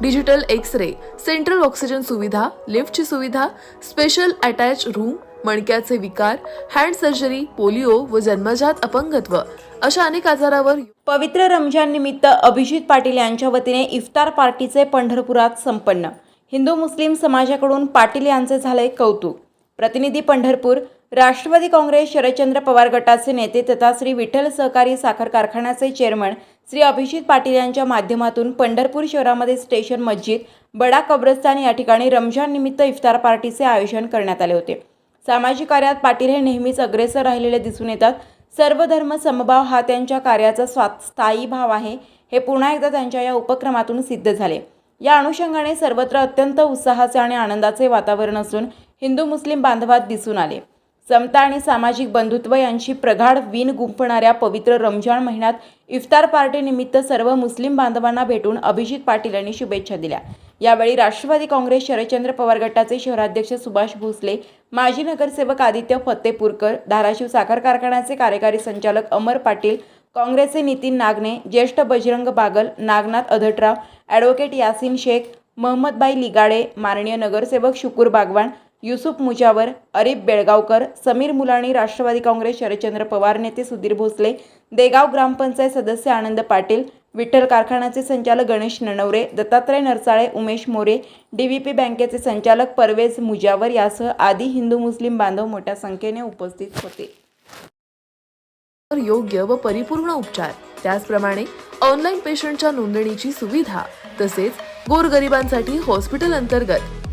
digital X ray central oxygen सुविधा लिफ्टची सुविधा स्पेशल अटॅच रूम मणक्याचे विकार हँड सर्जरी पोलिओ व जन्मजात अपंगत्व अशा अनेक आजारावर पवित्र रमजान निमित्त अभिजित पाटील यांच्या वतीने इफ्तार पार्टीचे पंढरपुरात संपन्न. हिंदू मुस्लिम समाजाकडून पाटील यांचे झाले कौतुक. प्रतिनिधी पंढरपूर राष्ट्रवादी काँग्रेस शरदचंद्र पवार गटाचे नेते तथा श्री विठ्ठल सहकारी साखर कारखान्याचे चेअरमन श्री अभिजित पाटील यांच्या माध्यमातून पंढरपूर शहरामध्ये स्टेशन मस्जिद बडा कब्रस्तान या ठिकाणी रमजान निमित्त इफ्तार पार्टीचे आयोजन करण्यात आले होते. सामाजिक कार्यात पाटील हे नेहमीच अग्रेसर राहिलेले दिसून येतात. सर्व धर्म समभाव हा त्यांच्या कार्याचा स्वा स्थायी भाव आहे हे पुन्हा एकदा त्यांच्या या उपक्रमातून सिद्ध झाले. या अनुषंगाने सर्वत्र अत्यंत उत्साहाचे आणि आनंदाचे वातावरण असून हिंदू मुस्लिम बांधवात दिसून आले. समता आणि सामाजिक बंधुत्व यांची प्रगाढ विण गुंफणाऱ्या पवित्र रमजान महिन्यात इफ्तार पार्टीनिमित्त सर्व मुस्लिम बांधवांना भेटून अभिजित पाटील यांनी शुभेच्छा दिल्या. यावेळी राष्ट्रवादी काँग्रेस शरदचंद्र पवार गटाचे शहराध्यक्ष सुभाष भोसले माजी नगरसेवक आदित्य फत्तेपूरकर धाराशिव साखर कारखान्याचे कार्यकारी संचालक अमर पाटील काँग्रेसचे नितीन नागने ज्येष्ठ बजरंग बागल नागनाथ अधटराव ॲडव्होकेट यासिन शेख महम्मदबाई लिगाडे माननीय नगरसेवक शुकूर बागवान युसुफ मुजावर अरीब बेळगावकर समीर मुलाणी राष्ट्रवादी काँग्रेस शरदचंद्र पवार नेते सुधीर भोसले देगाव ग्रामपंचायत सदस्य आनंद पाटील विठ्ठल कारखान्याचे संचालक गणेश ननवरे दत्तात्रय नरसाळे उमेश मोरे डीव्हीपी बँकेचे संचालक परवेज मुजावर यासह आदी हिंदू मुस्लिम बांधव मोठ्या संख्येने उपस्थित होते. योग्य व परिपूर्ण उपचार. त्याचप्रमाणे ऑनलाईन पेशंटच्या नोंदणीची सुविधा तसेच गोरगरिबांसाठी हॉस्पिटल अंतर्गत